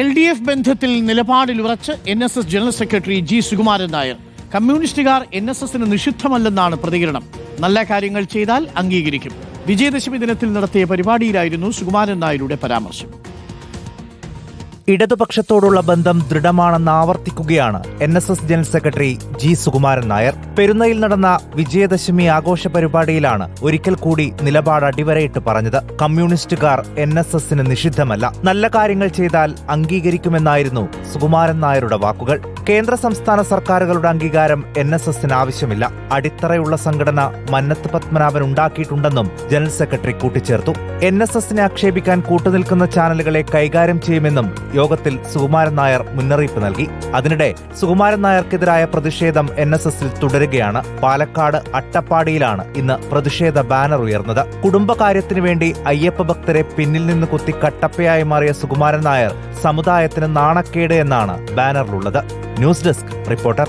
L D F ബന്ധത്തിൽ നിലപാടിൽ ഉറച്ച് N S S general secretary G Sukumaran Nair. കമ്മ്യൂണിസ്റ്റുകാർ എൻ എസ് എസിന് നിഷിദ്ധമല്ലെന്നാണ് പ്രതികരണം. നല്ല കാര്യങ്ങൾ ചെയ്താൽ അംഗീകരിക്കും. വിജയദശമി ദിനത്തിൽ നടത്തിയ പരിപാടിയിലായിരുന്നു സുകുമാരൻ നായരുടെ പരാമർശം. ഇടതുപക്ഷത്തോടുള്ള ബന്ധം ദൃഢമാണെന്ന് ആവർത്തിക്കുകയാണ് N S S general secretary G Sukumaran Nair. പെരുന്നയിൽ നടന്ന വിജയദശമി ആഘോഷ പരിപാടിയിലാണ് ഒരിക്കൽ കൂടി നിലപാട് അടിവരയിട്ട് പറഞ്ഞത്. കമ്മ്യൂണിസ്റ്റുകാർ എൻ എസ് എസിന് നിഷിദ്ധമല്ല. നല്ല കാര്യങ്ങൾ ചെയ്താൽ അംഗീകരിക്കുമെന്നായിരുന്നു സുകുമാരൻ നായരുടെ വാക്കുകൾ. കേന്ദ്ര സംസ്ഥാന സർക്കാരുകളുടെ അംഗീകാരം എൻ എസ് എസിന് ആവശ്യമില്ല. അടിത്തറയുള്ള സംഘടന മന്നത്ത് പത്മനാഭൻ ഉണ്ടാക്കിയിട്ടുണ്ടെന്നും ജനറൽ സെക്രട്ടറി കൂട്ടിച്ചേർത്തു. എൻ എസ് എസിനെ ആക്ഷേപിക്കാൻ കൂട്ടുനിൽക്കുന്ന ചാനലുകളെ കൈകാര്യം ചെയ്യുമെന്നും യോഗത്തിൽ സുകുമാരൻ നായർ മുന്നറിയിപ്പ് നൽകി. അതിനിടെ സുകുമാരൻ നായർക്കെതിരായ പ്രതിഷേധം എൻ എസ് എസിൽ തുടരുകയാണ്. പാലക്കാട് അട്ടപ്പാടിയിലാണ് ഇന്ന് പ്രതിഷേധ ബാനർ ഉയർന്നത്. കുടുംബകാര്യത്തിനു വേണ്ടി അയ്യപ്പ ഭക്തരെ പിന്നിൽ നിന്ന് കുത്തി കട്ടപ്പയായി മാറിയ സുകുമാരൻ നായർ സമുദായത്തിന് നാണക്കേട് എന്നാണ് ബാനറിലുള്ളത്. News desk reporter.